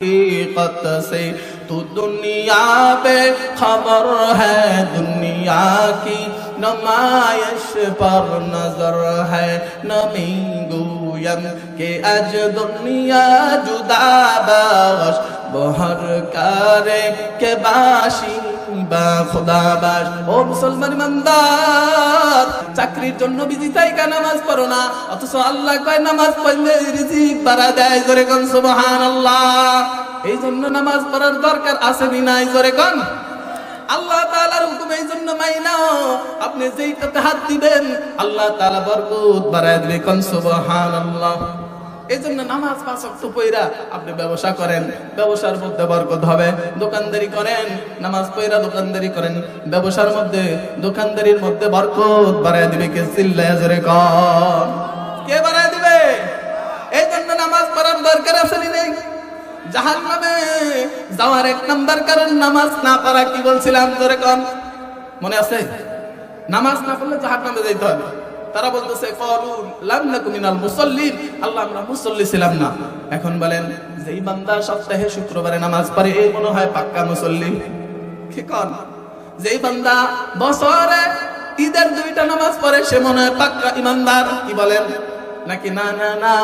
حقیقت سے تو دنیا پہ خبر ہے دنیا کی نمائش پر نظر ہے نمی گویم کہ اج دنیا جدا باش بہر کارے کے باشی চাকরির জন্য নামাজ পড়ো না আল্লাহ নামাজ পড়লে রিজিক জোরে এই জন্য নামাজ পড়ার দরকার আছে নাই, জোরে কোন? আল্লাহ তাআলার হুকুম এই জন্য মাইনাও আপনি যেইটাতে হাত দিবেন, আল্লাহ তাআলা বরকত বাড়ায় দিবে, কোন, সুবহানাল্লাহ। এই জন্য নামাজ পাঁচ ওয়াক্ত পইরা আপনি ব্যবসা করেন, ব্যবসার মধ্যে বরকত হবে। দোকানদারি করেন, নামাজ পইরা দোকানদারি করেন, ব্যবসার মধ্যে, দোকানদারির মধ্যে বরকত বাড়ায় দিবে কে চিল্লায় জোরে কে বাড়ায় দিবে? এই জন্য নামাজ পড়ার দরকার আছে নেই? জাহান নামে যাওয়ার এক নাম্বার কারণ নামাজ না পড়া কি বলছিলাম জোরে কন। মনে আছে? নামাজ না পড়লে জাহান নামে যাইতে হবে। তারা বলতেছে ক্বালু লাম নাকু মিনাল আল্লাহ, আমরা মুসল্লি ছিলাম না। এখন বলেন, যেই বান্দা সপ্তাহে শুক্রবারে নামাজ পড়ে এই মনে হয় পাক্কা মুসল্লি। কি কন? যেই বান্দা বছরে ঈদের দুইটা নামাজ পড়ে, সে মনে হয় পাক্কা ইমানদার। কি বলেন? নাকি, না না না।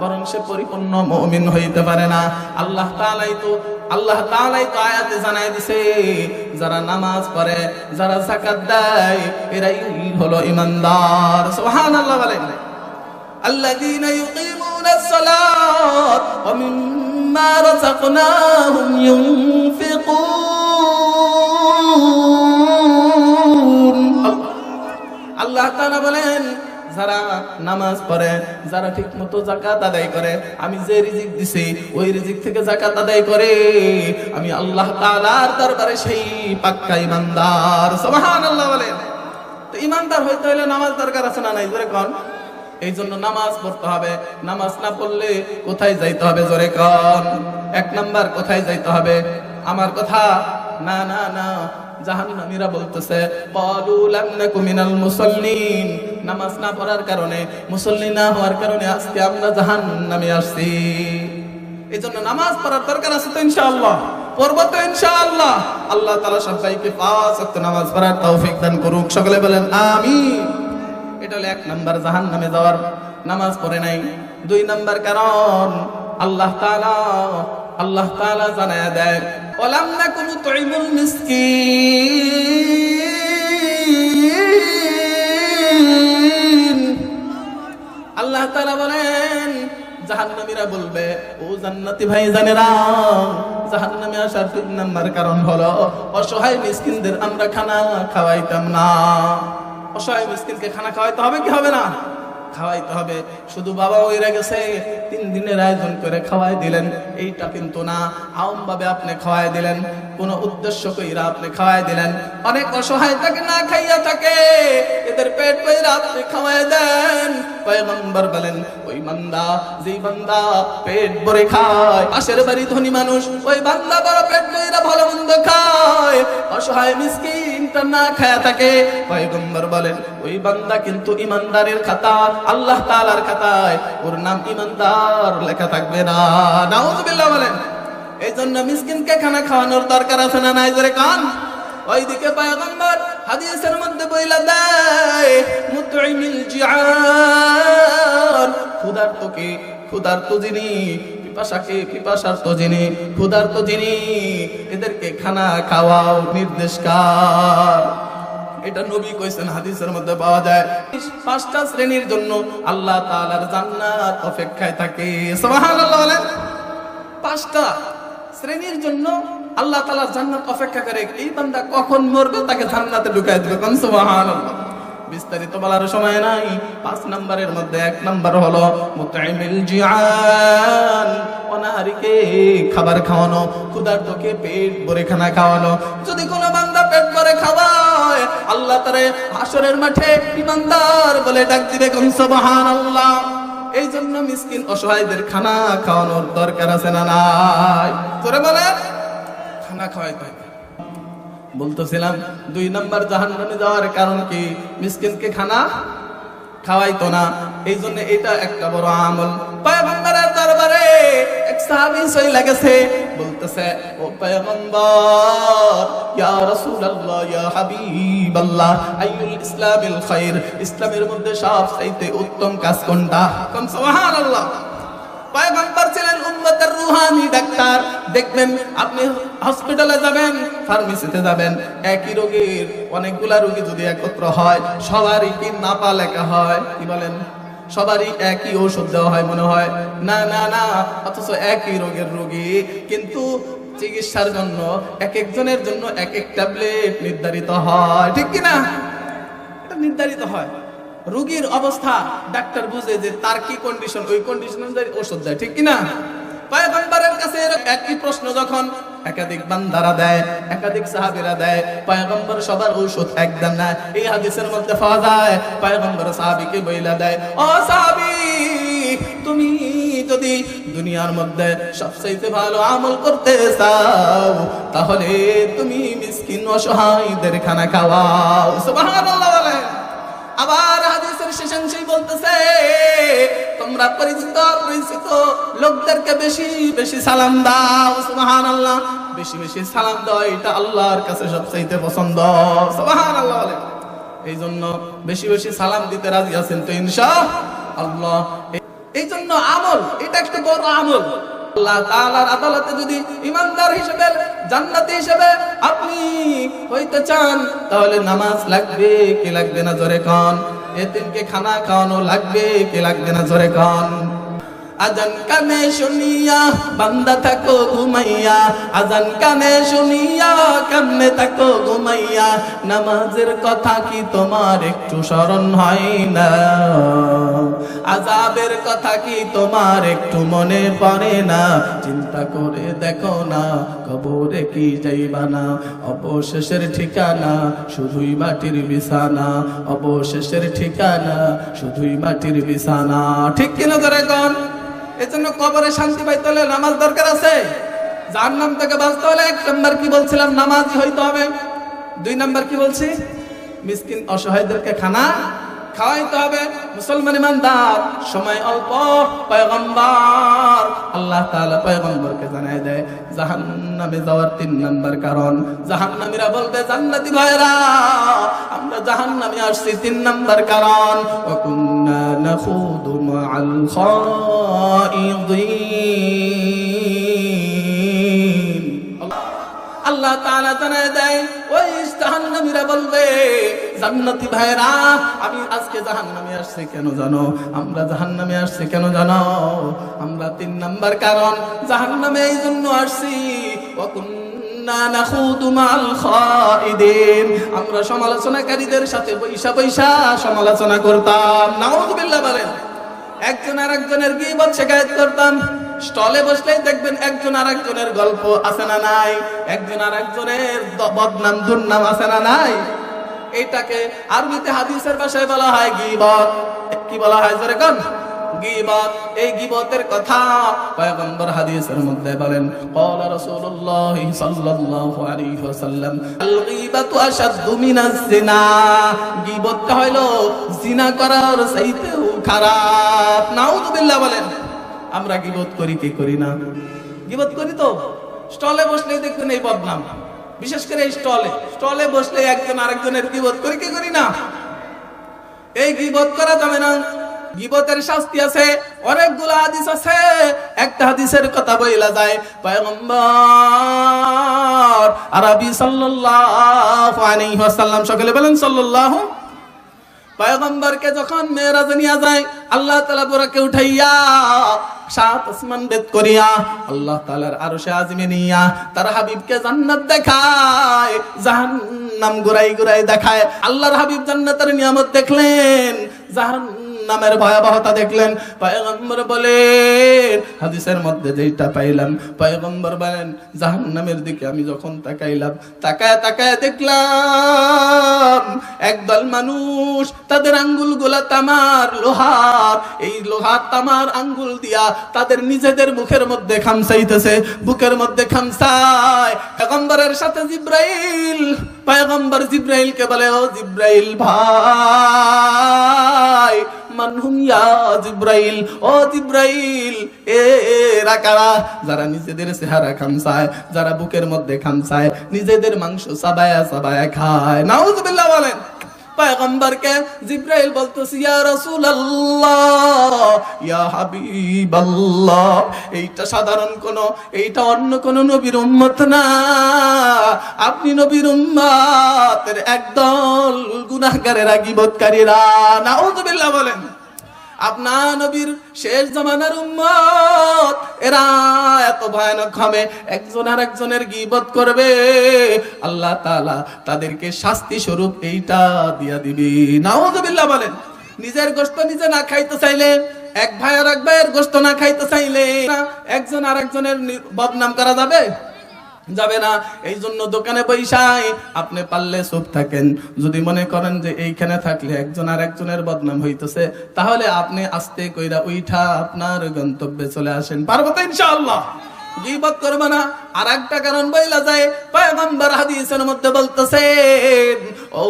বরং সে পরিপূর্ণ মুমিন হইতে পারে না আল্লাহ তাআলাই তো আল্লাহ তাআলাই তো আয়াতে জানাই দিছে যারা নামাজ পড়ে যারা যাকাত দেয় এরাই হলো ইমানদার সুবহানাল্লাহ বলেন الذين يقيمون الصلاة ومما رزقناهم ينفقون আল্লাহ তাআলা বলেন যারা নামাজ পড়ে, যারা ঠিক মতো জাকাত আদায় করে, আমি যে রিজিক দিছি, ওই রিজিক থেকে জাকাত আদায় করে, আমি আল্লাহ তাআলার দরবারে সেই পাক্কা ইমানদার সুবহানাল্লাহ বলেন। তো ইমানদার হইতে হলে নামাজ দরকার আছে না নাই? জোরে কোন। এই জন্য নামাজ পড়তে হবে। নামাজ না পড়লে কোথায় যাইতে হবে? জোরে কন। এক নাম্বার, কোথায় যাইতে হবে? আমার কথা, না না না জাহান্নামীরা বলতেছে ক্বালু মিনাল মুসাল্লিন। নামাজ না পড়ার কারণে, মুসল্লি না হওয়ার কারণে আজকে আমরা জাহান্নামে আসছি। এই জন্য নামাজ পড়ার দরকার আছে তো ইনশাআল্লাহ। পড়ব তো ইনশাআল্লাহ। আল্লাহ তাআলা সবাইকে পাঁচ নামাজ পড়ার তৌফিক দান করুক। সকলে বলেন, আমিন। এটা হলো এক নাম্বার জাহান্নামে যাওয়ার নামাজ পড়ে নাই। দুই নাম্বার কারণ, আল্লাহ তাআলা আল্লাহ তাআলা জানায়া দেয় ওয়ালাম নাকুনু তুইমুল মিসকিন। আল্লাহ তাআলা বলেন, জাহান্নামীরা বলবে, ও জান্নাতি ভাই নাম্বার কারণ হলো, অসহায় আমরা খানা খাওয়াইতাম না। অসহায় মিসকিনকে খানা খাওয়াইতে হবে কি হবে না? খাওয়াইতে হবে। শুধু বাবা ওইরা গেছে, তিন দিনের আয়োজন করে খাওয়াই দিলেন। এইটা কিন্তু না ভাবে আপনি খাওয়াই দিলেন। কোন উদ্দেশ্য কইরা আপনি খাওয়াই দিলেন। অনেক অসহায় থাকে না খাইয়া থাকে, এদের পেট কইরা আপনি খাওয়াই দেন। পয়গম্বর বলেন, ওই বান্দা, যেই বান্দা পেট ভরে খায়, পাশের বাড়ি ধনী মানুষ, ওই বান্দা বড় পেট কইরা ভালো মন্দ খায়, অসহায় মিসকিনটা না খায়া থাকে। পয়গম্বর বলেন, ওই বান্দা কিন্তু ইমানদারের খাতা, আল্লাহ তাআলার খাতায়, ওর নাম ইমানদার লেখা থাকবে না। নাউজুবিল্লাহ বলেন এই জন্য মিসকিনকে খানা খাওয়ানোর দরকার আছে না নাই? জোরে কান। ওইদিকে পয়গম্বর হাদিসের মধ্যে বইলা দেয় মুতঈমিল জিআন ক্ষুধার্তকে ক্ষুধার্ত যিনি পিপাসাকে যিনি, ক্ষুধার্ত যিনি, এদেরকে খানা খাওয়াও নির্দেশকার এটা নবী কইছেন, হাদিসের মধ্যে পাওয়া যায়। পাঁচটা শ্রেণির জন্য আল্লাহ তাআলার জান্নাত অপেক্ষায় থাকে। পাঁচটা শ্রেণির জন্য আল্লাহ তালা জান্নাত অপেক্ষা করে, এই বান্দা কখন মরবে তাকে জান্নাতে ঢুকাই দিবে? কোন সুবহানাল্লাহ। বিস্তারিত বলার সময় নাই। পাঁচ নাম্বারের মধ্যে এক নাম্বার হলো মুতাইমিল জিআন অনাহারিকে খাবার খাওয়ানো, ক্ষুধার্তকে পেট ভরে খানা খাওয়ানো। যদি কোনো বান্দা পেট ভরে খাওয়ায়, আল্লাহ তারে হাসরের মাঠে ইমানদার বলে ডাক দিবে, কোন সুবহানাল্লাহ। এই জন্য মিসকিন অসহায়দের খানা খাওয়ানোর দরকার আছে না নাই? তোরে বলে খানা খাওয়াইতে বলতেছিলাম, দুই নাম্বার জাহান্নামে যাওয়ার কারণ কি? মিসকিনকে খানা খাওয়াইতো না। এই জন্য এটা একটা বড় আমল। পয়গম্বরের দরবারে এক সাহাবী সইলা গেছে। বলতেছে, ও পয়গম্বর, ইয়া রাসূলুল্লাহ, ইয়া হাবিবাল্লাহ, আইয়ুল ইসলামিল খাইর। ইসলামের মধ্যে সবচাইতে উত্তম কাজ কোনটা? কোন সুবহানাল্লাহ। পয়গম্বর ছিলেন উম্মতের রুহানি ডাক্তার। দেখবেন আপনি হসপিটালে যাবেন ফার্মেসিতে যাবেন, একই রোগীর অনেকগুলা রোগী যদি একত্র হয়, সবারই কি নাপা লেখা হয়? কি বলেন? সবারই একই ঔষধ দেওয়া হয় মনে হয়। না না না, অথচ একই রোগের রোগী। কিন্তু চিকিৎসার জন্য, এক একজনের জন্য এক এক ট্যাবলেট নির্ধারিত হয়। ঠিক কি না এটা নির্ধারিত হয়। রোগীর অবস্থা, ডাক্তার বুঝে যে তার কি কন্ডিশন ওই কন্ডিশন অনুযায়ী ওষুধ দেয়, ঠিক কি না পয়গম্বরের কাছে একই প্রশ্ন যখন একাধিক বান্দারা দেয়, একাধিক দেয় সবার ঔষধ এক দেন না, এই হাদিসের মধ্যে পাওয়া যায় বইলা দেয় তুমি যদি দুনিয়ার মধ্যে সবচাইতে ভালো আমল করতে চাও, তাহলে তুমি মিসকিন অসহায়দের খানা খাওয়াও। সুবহানাল্লাহ বলেন আবার হাদিসের শেষাংশেই বলতেছে, তোমরা পরিচিত পরিচিত লোকদেরকে বেশি বেশি সালাম দাও, সুবহানাল্লাহ। বেশি বেশি সালাম দাও, এটা আল্লাহর কাছে সবচাইতে পছন্দ, সুবহানাল্লাহ বলেন এই জন্য বেশি বেশি সালাম দিতে রাজি আছেন তো ইনশা আল্লাহ এই জন্য আমল, এটা একটা বড় আমল। হিসেবে আপনি হইতে চান, তাহলে নামাজ লাগবে জোরে খানা খাওয়ানো লাগবে জোরে আজান কানে শুনিয়া, বান্দা থাকো ঘুমাইয়া, আজান কানে শুনিয়া থাকো ঘুমাইয়া, নামাজের কথা কি তোমার একটু স্মরণ হয় না? আজাবের কথা কি তোমার একটু মনে পড়ে না? চিন্তা করে দেখো না, কবরে কি যাইবা না অবশেষের ঠিকানা শুধুই মাটির বিছানা। অবশেষের ঠিকানা শুধুই মাটির বিছানা। ঠিক কিনা ধরে কন? এজন্য কবরে শান্তি পাইতে হলে নামাজ দরকার আছে। যার নাম থেকে বাঁচতে হলে এক নম্বর কি বলছিলাম? নামাজি হইতে হবে। দুই নম্বর কি বলছি? মিসকিন অসহায়দেরকে খানা খাওয়াইতে হবে। মুসলমান ইমানদার, সময় অল্প, পয়গম্বর। আল্লাহ তাআলা পয়গম্বরকে জানায় দেয়, জাহান্নামে যাওয়ার তিন নাম্বার কারণ। জাহান্নামীরা বলবে, জান্নাতি ভাইরা আমরা জাহান্নামে আসছি তিন নাম্বার কারণ। ওয়া কুন্না নাখুদু মাআল আল্লাহ তাআলা জানায় দেয় ওই জাহান্নামীরা বলবে, জান্নাতি ভাইরা আমি আজকে জাহান্নামে আসছি কেন জানো? আমরা জাহান্নামে আসছি কেন জানো? আমরা তিন নাম্বার কারণ, জাহান্নামে এই জন্য আসছি আমরা সমালোচনাকারীদের সাথে পয়সা পয়সা সমালোচনা করতাম। নাউযুবিল্লাহ বলেন, একজন আর একজনের গিবত শেখায়ত করতাম। স্টলে বসলেই দেখবেন একজন আর একজনের গল্প আছে না নাই? একজন আর একজনের বদনাম, দুর্নাম আছে না নাই? এইটাকে আরবিতে হাদিসের ভাষায় বলা হয় গিবত। কি বলা হয় জোরে কোন? গিবত। এই গিবতের কথা পয়গম্বর হাদিসের মধ্যে বলেন জিনা গিবতটা হলো জিনা করার চাইতেও খারাপ। নাউযুবিল্লাহ বলেন। আমরা গিবত করি, কি করি না? গিবত করি তো? স্টলে বসলে দেখবেন এই বদনাম। বিশেষ করে এই স্টলে। স্টলে বসলে একজন আরেকজনের গিবত করি, কি করি না? এই গিবত করা যাবে না। গিবতের শাস্তি আছে, অনেকগুলো হাদিস আছে। একটা হাদিসের কথা বইলা যায়, পয়গম্বর আরবি সাল্লাল্লাহু আলাইহি ওয়াসাল্লাম, সকলে বলেন সাল্লাল্লাহু পয়গম্বরকে যখন মেয়েরাজ নিয়ে যায়, আল্লাহ তালা বোরাকে উঠাইয়া সাত আসমান বেদ করিয়া আল্লাহ তালার আরও সে আজমে নিয়া তার হাবিবকে জান্নাত দেখায়, জাহান্নাম গুরাই গুরাই দেখায়। আল্লাহর হাবিব জান্নাতের নিয়ামত দেখলেন জাহান্নামের ভয়াবহতা দেখলেন। পয়গম্বর বলেন, হাদিসের মধ্যে যেটা পাইলাম, পয়গম্বর বলেন, জাহান্নামের দিকে আমি যখন তাকাইলাম, তাকায় তাকায় দেখলাম, একদল মানুষ তাদের আঙ্গুলগুলা তামার লোহার, এই লোহার তামার আঙ্গুল দিয়া তাদের নিজেদের মুখের মধ্যে খামসাইতেছে বুকের মধ্যে খামসায় পয়গম্বরের সাথে জিব্রাইল পয়গম্বর জিব্রাইলকে বলে, ও জিব্রাইল ভাই যারা বুকের মধ্যে খামসায় নিজেদের মাংস সাবায়া সাবায়া খায়। নাউজুবিল্লাহ বলেন। পয়গম্বরকে জিব্রাইল বলতেছে, ইয়া রাসূলুল্লাহ, ইয়া হাবিবাল্লাহ, এইটা সাধারণ কোন, এইটা অন্য কোন নবীর উম্মত না। আপনি নবীর উম্মতের একদল গুনাহগারেরা গীবতকারীরা নাউযুবিল্লাহ বলেন, আপনার নবীর শেষ জামানার উম্মত এরা এত ভয়ানক হবে একজন আর একজনের গিবত করবে। আল্লাহ তাআলা তাদেরকে শাস্তি স্বরূপ এইটা দিয়া দিবি। নাউযুবিল্লাহ বলেন, নিজের গোশত নিজে না খাইতে চাইলে, এক ভাই আর এক ভাইয়ের গোশত না খাইতে চাইলে একজন আর একজনের বদনাম করা যাবে? যাবে না। এই জন্য দোকানে বৈশাই, আপনি পারলে চুপ থাকেন। যদি মনে করেন যে এইখানে থাকলে একজন আর একজনের বদনাম হইতেছে, তাহলে আপনি আস্তে কইরা উইঠা আপনার গন্তব্যে চলে আসেন। পারব তো ইনশাআল্লাহ? বইলা যায় ও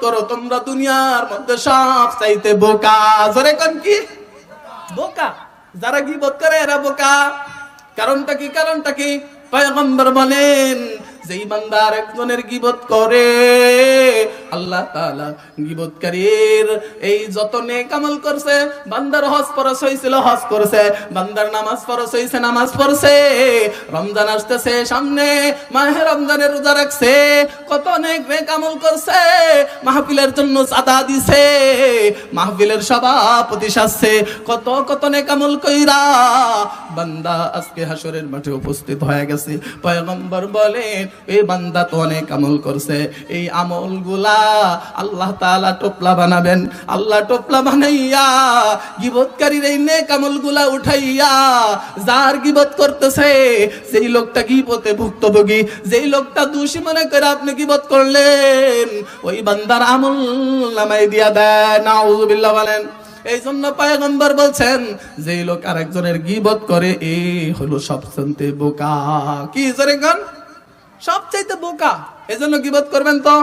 করো, তোমরা দুনিয়ার মধ্যে সব চাইতে বোকা। জোরে কি? বোকা? যারা গিবত করে এরা বোকা। কারণটা কি? কারণটা কি? পয়গম্বর বলেন যেই বান্দা একজনের গিবত করে, আল্লাহ তাআলা গিবতকারীর এই যত নেক আমল করছে, বান্দার হজ ফরজ হইছিল, হজ করছে, বান্দার নামাজ ফরজ হইছে, নামাজ পড়ছে, রমজান আসতেছে, সামনে মাহে রমজানের রোজা রাখছে, কত নেক নেক আমল করছে, মাহফিলের জন্য চাঁদা দিছে, মাহফিলের সভাপতি সাজছে, কত কত নেক আমল কইরা বান্দা আজকে হাসরের মাঠে উপস্থিত হয়ে গেছে। পয়গম্বর বলেন এই বান্দা তো অনেক আমল করছে। এই আমলগুলা আল্লাহ তাআলা টোপলা বানাবেন। আল্লাহ টোপলা বানাইয়া গিবতকারীর এই নেক আমলগুলা উঠাইয়া যার গিবত করতেছে সেই লোকটা গিবতে ভুক্তভোগী, যেই লোকটা দোষী মনে করে আপনি গিবত করলেন, ওই বান্দার আমল নামাই দিয়া দেয়। নাউজুবিল্লাহ বলেন। এই জন্য পায়গম্বর বলছেন যে লোক আরেকজনের গিবত করে এই হলো সবচেয়ে বোকা। কি জোরে গান সবচাইতে বোকা এই জন্য গিবত করবেন তো?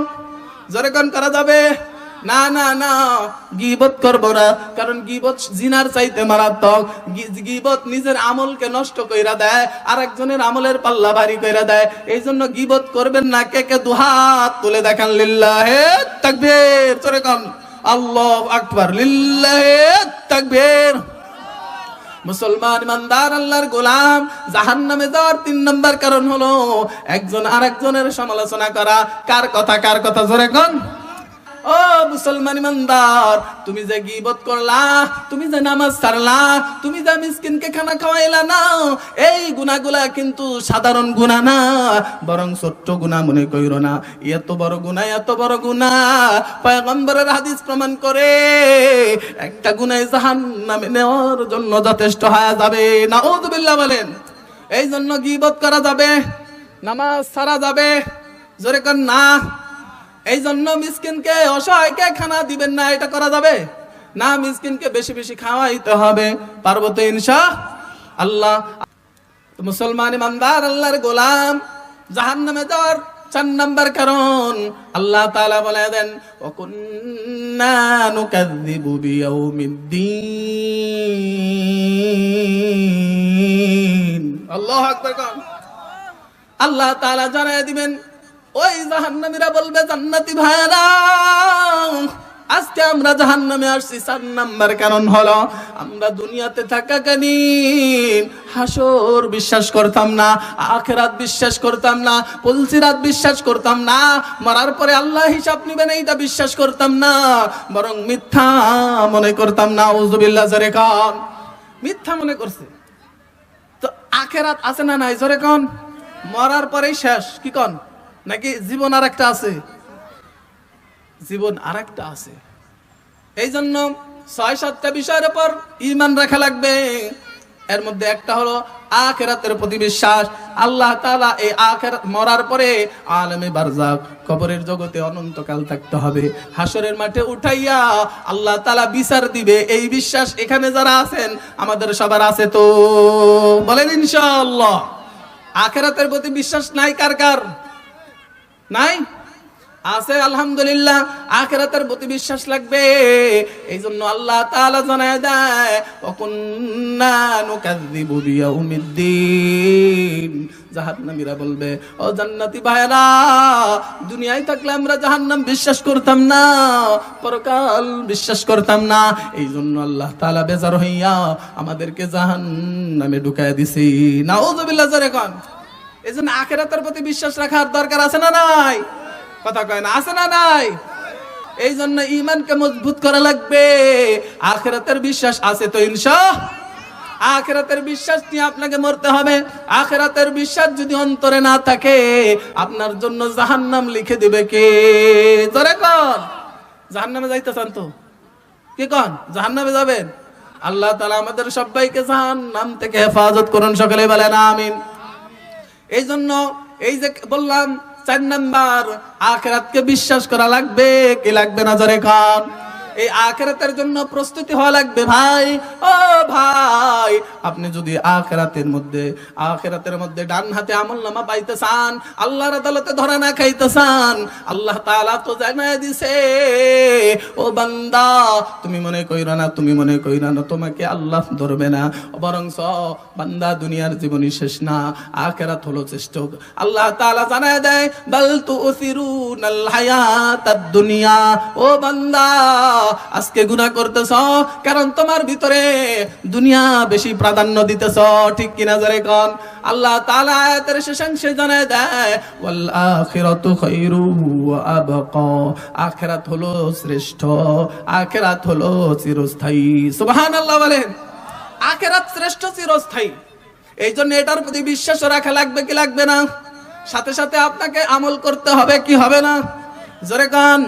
জোরে গান করা যাবে? না না না, গিবত করব না, কারণ গিবত জিনার চাইতে মারাত্মক। গিবত নিজের আমলকে নষ্ট কইরা দেয় আর একজনের আমলের পাল্লা ভারী কইরা দেয়। এই জন্য গিবত করবেন না, কে কে দুহাত তুলে দেখান, লিল্লাহে তাকবীর। জোরে গান আল্লাহ আকবার, লিল্লাহে তাকবীর। মুসলমান ইমানদার, আল্লাহর গোলাম। জাহান নামে যাওয়ার তিন নম্বর কারণ হলো, একজন আর একজনের সমালোচনা করা। কার কথা কার কথা জোরে কোন? ও মুসলমান ইমানদার, তুমি যে গিবত করলা, তুমি যে নামাজ ছাড়লা, তুমি যে মিসকিনকে খানা খাওয়াইলা না, এই গুনাহগুলা কিন্তু সাধারণ গুনাহ না, বরং ছোট্ট গুনাহ মনে কইরো না। এত বড় গুনাহ এত বড় গুনাহ পয়গম্বরের হাদিস প্রমাণ করে, একটা গুনাহ জাহান্নামে নেওয়ার জন্য যথেষ্ট হয়ে যাবে। না নাউযুবিল্লাহ বলেন, এই জন্য গিবত করা যাবে, নামাজ ছাড়া যাবে, জোরে কর না। এই জন্য মিসকিনকে অসহায়কে খানা দিবেন না এটা করা যাবে? না মিসকিনকে বেশি বেশি খাওয়াইতে হবে। পারব তো ইনশা আল্লাহ মুসলমান ইমানদার আল্লাহর গোলাম জাহান্নামে যাওয়ার চার নাম্বার কারণ। আল্লাহ তাআলা বলে দেন আল্লাহু আকবার আল্লাহ তাআলা জানায় দিবেন ওই জাহান্নামীরা বলবে, জান্নাতি ভাইরা আজকে আমরা জাহান্নামে আসছি। চার নাম্বার কারণ হলো, আমরা দুনিয়াতে থাকাকালীন হাসর বিশ্বাস করতাম না, আখেরাত বিশ্বাস করতাম না, পলসিরাত বিশ্বাস করতাম না, মরার পরে আল্লাহ হিসাব নিবেন, এইটা বিশ্বাস করতাম না, বরং মিথ্যা মনে করতাম না উজুবিল্লাহ জরে খান মিথ্যা মনে করছে। তো আখেরাত আছে না নাই, জরে কন? মরার পরেই শেষ, কি কন? নাকি জীবন আর একটা আছে? জীবন আর একটা আছে। এই জন্য ছয় সাতটা বিষয়ের উপর ইমান রাখা লাগবে। এর মধ্যে একটা হলো আখেরাতের প্রতি বিশ্বাস। আল্লাহ তালা এই আখের মরার পরে আলমে বারজাক কবরের জগতে অনন্তকাল থাকতে হবে। হাসরের মাঠে উঠাইয়া আল্লাহ তালা বিচার দিবে। এই বিশ্বাস এখানে যারা আছেন, আমাদের সবার আছে তো। বলেন ইনশাআল্লাহ। আখেরাতের প্রতি বিশ্বাস নাই কার কার? নাই? আছে, আলহামদুলিল্লাহ। আখেরাতের প্রতি বিশ্বাস লাগবে। এই জন্য আল্লাহ তাআলা জানায় দেয়, ওকুন্না নুকাযযিবু বিয়াউমিদ্দিন। জাহান্নামীরা বলবে, ও জান্নাতি ভাইরা দুনিয়ায় থাকলে আমরা জাহান্নাম বিশ্বাস করতাম না, পরকাল বিশ্বাস করতাম না। এই জন্য আল্লাহ তাআলা বেজার হইয়া আমাদেরকে জাহান্নামে ঢুকায় দিছি। নাউযুবিল্লাহ জোরে কোন। এই জন্য আখেরাতের প্রতি বিশ্বাস রাখার দরকার আছে না নাই? কথা কয় না, আছে না নাই? এই জন্য ইমানকে মজবুত করা লাগবে। আখেরাতের বিশ্বাস আছে তো ইনশা আখেরাতের বিশ্বাস নিয়ে আপনাকে মরতে হবে। আখেরাতের বিশ্বাস যদি অন্তরে না থাকে, আপনার জন্য জাহান্নাম লিখে দিবে কে? জোরে কন। জাহান্নামে যাইতে চান তো? কি কন? জাহান্নামে যাবেন? আল্লাহ তাআলা আমাদের সবাইকে জাহান্নাম থেকে হেফাজত করুন সকলে বলেন আমিন। এই জন্য এই যে বললাম, চার নাম্বার, আখেরাতকে বিশ্বাস করা লাগবে, কি লাগবে না জরে খান এই আখেরাতের জন্য প্রস্তুতি হওয়া লাগবে, ভাই। ও ভাই, আপনি যদি আখেরাতের মধ্যে আখেরাতের মধ্যে ডান হাতে আমল নামা পাইতে চান আল্লাহর আদালতে ধরা না খাইতে চান আল্লাহ তাআলা তো জানায় দিছে, ও বান্দা, তুমি মনে কইরা না, তুমি মনে কইরা না, তোমাকে আল্লাহ ধরবে না। বরং বান্দা, দুনিয়ার জীবনই শেষ না, আখেরাত হলো শ্রেষ্ঠ। আল্লাহ তাআলা জানায় দেয়, বাল তুসিরুনাল হায়াতাদ দুনিয়া। ও বান্দা আজকে গুনাহ করতেছ? কারণ তোমার ভিতরে দুনিয়া বেশি প্রাধান্য দিতেছ। ঠিক কিনা জরে কোন? আল্লাহ তাআলা শেষাংশে জানায় দেয় আখিরাতু আখিরাত হলো শ্রেষ্ঠ, আখিরাত হলো চিরস্থায়ী। সুবহানাল্লাহ বলেন, আখেরাত শ্রেষ্ঠ চিরস্থায়ী। এই জন্য এটার প্রতি বিশ্বাস রাখা লাগবে কি লাগবে না? সাথে সাথে আপনাকে আমল করতে হবে কি হবে না? জোরে কান।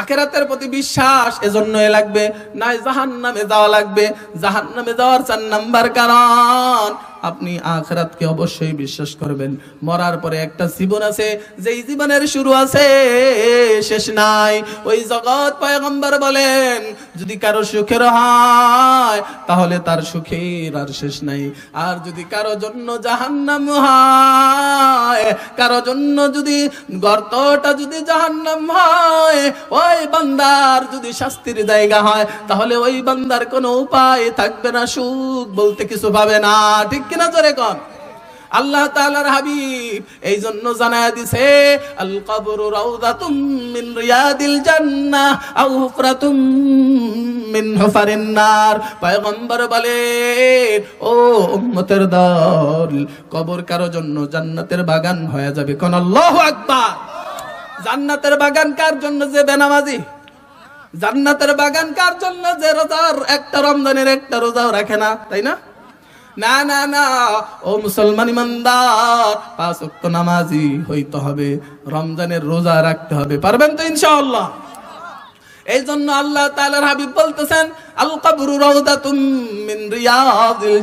আখেরাতের প্রতি বিশ্বাস এজন্য এ লাগবে, নাই জাহান নামে যাওয়া লাগবে। জাহান নামে যাওয়ার চার নাম্বার কারণ আপনি আখরাতকে অবশ্যই বিশ্বাস করবেন। মরার পরে একটা জীবন আছে, যেই জীবনের শুরু আছে, শেষ নাই। ওই জগৎ পয়গম্বর বলেন, যদি কারও সুখের হয়, তাহলে তার সুখের আর শেষ নাই। আর যদি কারও জন্য জাহান্নাম হয়, কারও জন্য যদি গর্তটা যদি জাহান্নাম হয়, ওই বান্দার যদি শাস্তির জায়গা হয়, তাহলে ওই বান্দার কোনো উপায় থাকবে না, সুখ বলতে কিছু পাবে না। ঠিক কিনা জোরে কন আল্লাহ তাআলার হাবিব এই জন্য জানায় দিছে, আল কবরু রাউদাতুম মিন রিয়াদিল জান্নাহ, আও হুফরাতুম কবর কারও জন্য জান্নাতের বাগান হয়ে যাবে কোন? আল্লাহু আকবার। জান্নাতের বাগান কার জন্য যে বেনামাজি? জান্নাতের বাগান কার জন্য যে রোজার? একটা রমজানের একটা রোজাও রাখে না, তাই না? না না না। ও মুসলমান ইমানদার, পাঁচ নামাজি হইতে হবে। রমজানের রোজা রাখতে হবে। পারবেন তো ইনশাআল্লাহ? এই জন্য আল্লাহ তাআলার হাবিব বলতেছেন, আল কবরু রাউদাতুম মিন রিয়াদিল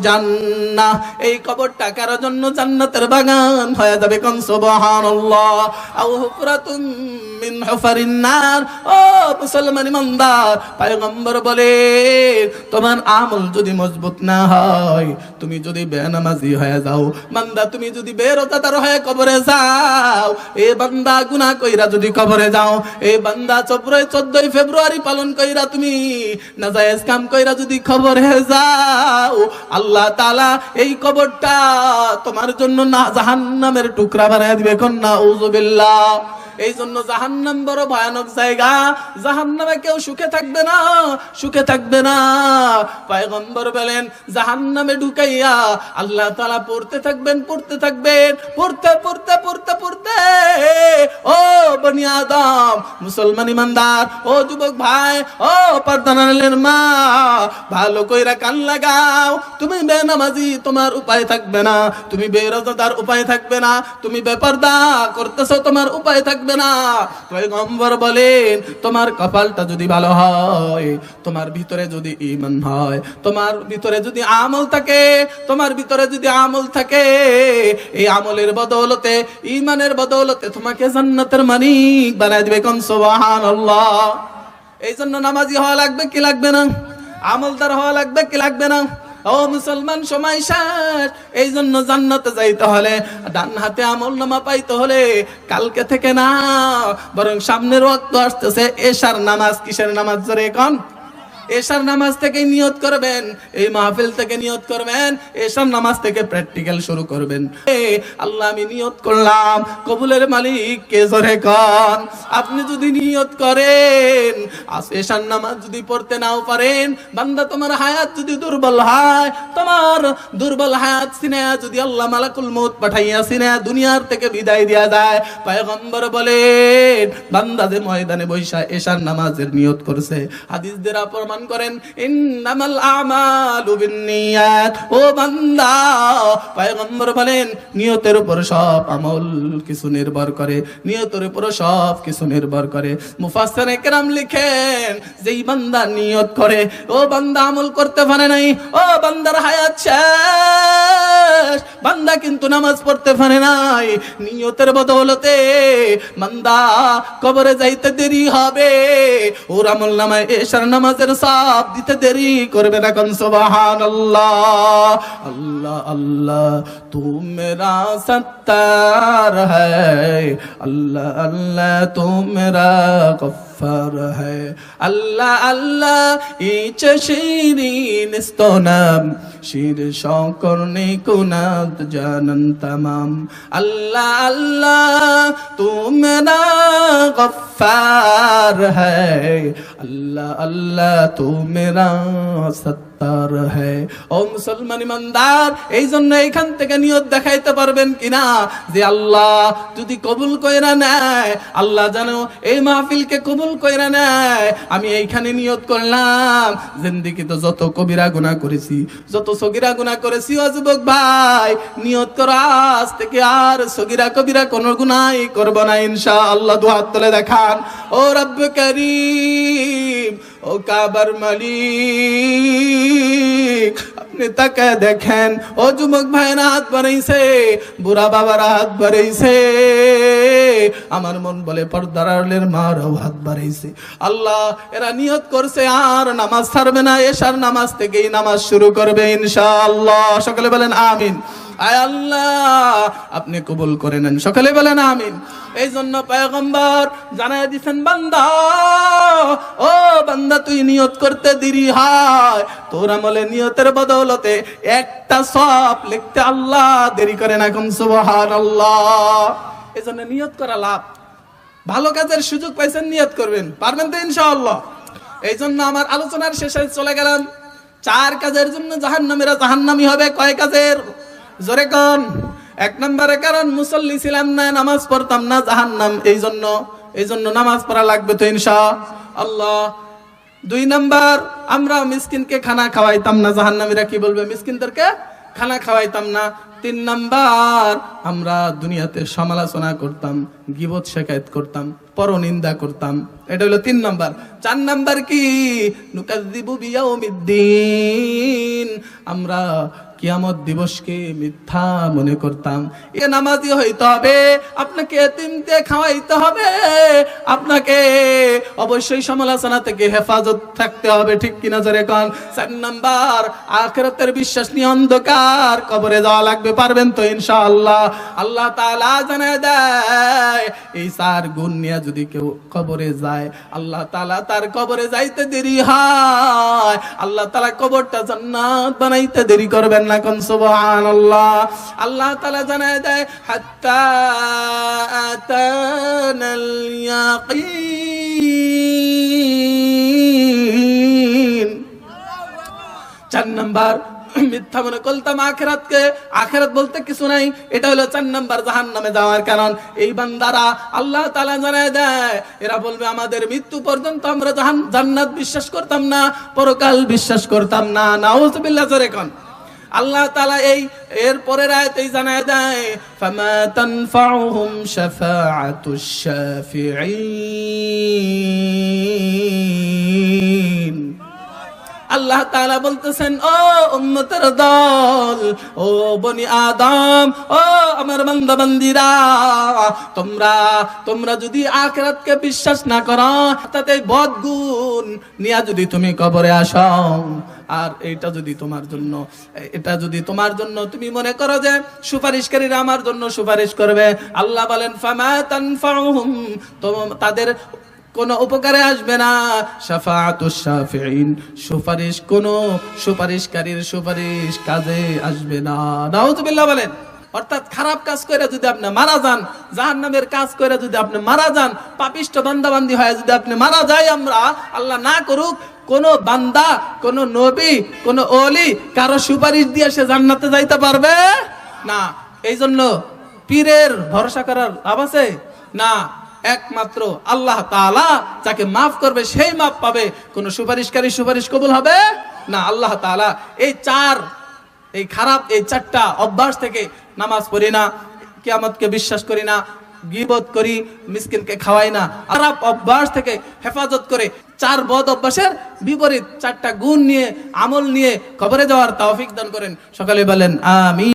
এই কবরটা কারও জন্য জান্নাতের বাগান হয়ে যাবে মিন ও বলে, তোমার আমল যদি মজবুত না হয়, তুমি যদি বেনামাজি হয়ে যাও, বান্দা, তুমি যদি বেরোজাদার হয়ে কবরে যাও, এ বান্দা গুনাহ কইরা যদি কবরে যাও, এ বান্দা চব্রয় চোদ্দই ফেব্রুয়ারি পালন কইরা তুমি নাজায়েজ কাম কইরা যদি খবর হে যাও, আল্লাহ তালা এই কবরটা তোমার জন্য না জাহান্নামের টুকরা বানায় দিবে। কন্যা উযুবিল্লাহ এই জন্য জাহান্নাম বড় ভয়ানক জায়গা। জাহান্নামে কেউ সুখে থাকবে না, সুখে থাকবে না। পয়গম্বর বলেন, জাহান্নামে ঢুকাইয়া আল্লাহ তাআলা পড়তে থাকবেন পড়তে থাকবেন, পড়তে পড়তে পড়তে পড়তে। ও বনি আদম, মুসলমান ইমানদার, ও যুবক ভাই, ও পর্দানালের মা, ভালো কইরা কান লাগাও। তুমি বেনামাজি, তোমার উপায় থাকবে না। তুমি বেরোজাদার উপায় থাকবে না। তুমি বেপরদা করতেছো, তোমার উপায় থাকবে না। পয়গম্বর বলেন, তোমার কপালটা যদি ভালো হয়, তোমার ভিতরে যদি ইমান হয়, তোমার ভিতরে যদি আমল থাকে, তোমার ভিতরে যদি আমল থাকে, এই আমলের বদৌলতে ইমানের বদৌলতে তোমাকে জান্নাতের মালিক বানায় দিবে কোন? সুবহানাল্লাহ। এই জন্য নামাজি হওয়া লাগবে কি লাগবে না? আমলদার হওয়া লাগবে কি লাগবে না? ও মুসলমান, সময় শেষ। এই জন্য জান্নাতে যাইতে হলে ডান হাতে আমল নামা পাইতে হলে কালকে থেকে না বরং সামনের ওয়াক্ত আসতেছে, এশার নামাজ, কিসের নামাজ জোরে কন? এশার নামাজ থেকে নিয়ত করবেন, এই মাহফিল থেকে নিয়ত করবেন, এশার নামাজ থেকে প্র্যাকটিক্যাল শুরু করবেন। আল্লাহ আমি নিয়ত করলাম, কবুলের মালিক কে জোরে কন। আপনি যদি নিয়ত করেন এশার নামাজ যদি পড়তে নাও পারেন, বান্দা তোমার হায়াত যদি দুর্বল হয়, তোমার দুর্বল হায়াত সিনে যদি আল্লাহ মালাকুল মউত পাঠাইয়া সিনে দুনিয়ার থেকে বিদায় দেয়া যায়, পয়গম্বর বলেন, বান্দা যে ময়দানে বৈশা এশার নামাজের নিয়ত করছে হাদিস দ্বারা প্রমাণ করেন, ইন্নামাল আমালু বিন্নিয়াত। ও বান্দা, পয়গম্বর বলেন, নিয়তের উপর সব আমল কিছু নির্ভর করে, নিয়তের উপর সব কিছু নির্ভর করে। মুফাসসারে কেরাম লিখেন, যেই বান্দা নিয়ত করে, ও বান্দা আমল করতে পারে নাই, ও বান্দার হায়াত শেষ। বান্দা কিন্তু নামাজ পড়তে পারে নাই, নিয়তের বদৌলতে বান্দা কবরে যাইতে দেরি হবে। ওর আমল নামায় এশার নামাজের সাপ দিতে দেরি করবে না কোন সুবহানাল্লাহ। আল্লাহ আল্লাহ তু মেরা সত্তার হ্যায় আল্লাহ আল্লাহ তু মেরা গফফার হ্যায় আল্লাহ আল্লাহ, ইচ শিরিন স্তনাম, শির শঙ্কর কুনাত জানন তমাম। আল্লাহ আল্লাহ, তুমরা গফফার হ্যায় আল্লাহ আল্লাহ তু মেরা সত্তার হ্যায় ও মুসলমান ইমানদার এই জন্য এইখান থেকে নিয়ত দেখাইতে পারবেন কিনা? যে আল্লাহ যদি কবুল কইরা নেয়, আল্লাহ জানো এই মাহফিলকে কবুল কইরা নেয়। আমি এইখানে নিয়ত করলাম, জিন্দিগি তো যত কবিরা গুনাহ করেছি, যত সগিরা গুনাহ করেছি, ও যুবক ভাই, নিয়ত করো, আজ থেকে আর সগিরা কবিরা কোন গুনাই করব না, ইনশাআল্লাহ, দুহাত তুলে দেখান। ও রব্ব করিম ও কাবার মালিক আপনি দেখেন। ও যুবক ভাইরা হাত বাড়াইছে, বুড়া বাবার হাত বাড়াইছে। আমার মন বলে পর্দার আড়ালের মারাও হাত বাড়াইছে। আল্লাহ, এরা নিয়ত করছে আর নামাজ ছাড়বে না, এশার নামাজ থেকেই নামাজ শুরু করবে ইনশাআল্লাহ। সকলে বলেন আমিন। আয় আল্লাহ, আপনি কবুল করে নেন। সকলে বলেন আমিন। এই জন্য পয়গম্বর জানাই দিছেন, বান্দা, ও বান্দা, তুই নিয়ত করতে দেরি হয়। তোর আমলে নিয়তের বদৌলতে একটা সব লিখতে আল্লাহ দেরি করে না কম সুবহান আল্লাহ এই জন্য নিয়ত করা লাভ। ভালো কাজের সুযোগ পাইছেন, নিয়ত করবেন। পারবেন তো ইনশাআল্লাহ। এই জন্য আমার আলোচনার শেষে চলে গেলাম। চার কাজের জন্য জাহান্নামীরা জাহান্নামী হবে, কয় কাজের? জোরে কন। এক নম্বরে, কারণ মুসল্লি ছিলাম না, নামাজ পড়তাম না জাহান্নাম। এই জন্য এই জন্য নামাজ পড়া লাগবে তো ইনশা আল্লাহ। দুই নাম্বার, আমরা মিসকিনকে খানা খাওয়াইতাম না। জাহান্নামীরা কি বলবে? মিসকিনদেরকে খানা খাওয়াইতাম না। তিন নাম্বার, আমরা দুনিয়াতে সমালোচনা করতাম, গিবত শেখায়ত করতাম, পরনিন্দা করতাম। এটা হলো তিন নাম্বার। চার নাম্বার কি? নুকাজিবু বিয়াউমিদ্দিন। আমরা কিয়ামত দিবসকে মিথ্যা মনে করতাম। এ নামাজি হইতে হবে, আপনাকে এতিমকে খাওয়াইতে হবে, আপনাকে অবশ্যই সমালোচনা থেকে হেফাজত থাকতে হবে, ঠিক কিনা জোরে কন? চার নাম্বার, আখরাতের বিশ্বাস নিয়ে অন্ধকার, কবরে যাওয়া লাগবে, পারবেন তো ইনশাআল্লাহ। আল্লাহ তাআলা জানায় দেয়, এই চার গুণ নিয়ে যদি কেউ কবরে যায়, আল্লাহ তাআলা তার কবরে যাইতে দেরি হয়। আল্লাহ তাআলা কবরটা জান্নাত বানাইতে দেরি করবেন না মিথ্যা মনে করতাম আখেরাত বলতে কিছু নাই, এটা হলো চার নাম্বার জাহান নামে যাওয়ার কারণ। এই বান্দারা আল্লাহ তালা জানায় দেয়, এরা বলবে, আমাদের মৃত্যু পর্যন্ত আমরা জাহান, জান্নাত বিশ্বাস করতাম না, পরকাল বিশ্বাস করতাম না। নাউজুবিল্লাহ জোরে কোন। আল্লাহ তালা এই এর পরের আয়াতেই জানায় দেয়, ফামা তানফাউহুম শাফাআতুশ শাফিঈন। আল্লাহ তাআলা বলতেছেন, ও উম্মতের দল, ও বনি আদম, ও আমার বান্দা বান্দিরা তোমরা তোমরা যদি আখিরাতকে বিশ্বাস না করো, তাতে বদগুণ নিয়া যদি তুমি কবরে আসো। আর এটা যদি তোমার জন্য, এটা যদি তোমার জন্য তুমি মনে করো যে সুপারিশকারীরা আমার জন্য সুপারিশ করবে, আল্লাহ বলেন, ফামা তাদের কোনো উপকারে আসবে না। শাফিঈন, সুপারিশ কোনো সুপারিশকারীর সুপারিশ কাজে আসবে না। নাউজুবিল্লাহ বলেন, অর্থাৎ খারাপ কাজ করে যদি আপনি মারা যান, জাহান্নামের কাজ করে যদি আপনি মারা যান, পাপিষ্ট বান্দাবান্দি হয়ে যদি আপনি মারা যায় আমরা, আল্লাহ না করুক কোন বান্দা, কোন নবী, কোন অলি কারও সুপারিশ দিয়ে সে জান্নাতে যাইতে পারবে? না। এই জন্য পীরের ভরসা করার লাভ আছে? না। একমাত্র আল্লাহ তাআলা যাকে মাফ করবে, সেই মাফ পাবে। কোন সুপারিশকারী সুপারিশ কবুল হবে? না। আল্লাহ তাআলা এই চার, এই খারাপ, এই চারটা অভ্যাস থেকে নামাজ পড়ি না, কিয়ামতকে বিশ্বাস করি না। গিবত করি, মিসকিনকে খাওয়াই না। খারাপ অভ্যাস থেকে হেফাজত করে চার বদ অভ্যাসের বিপরীত চারটা গুণ নিয়ে, আমল নিয়ে কবরে যাওয়ার তাওফিক দান করেন। সকালে বলেন আমি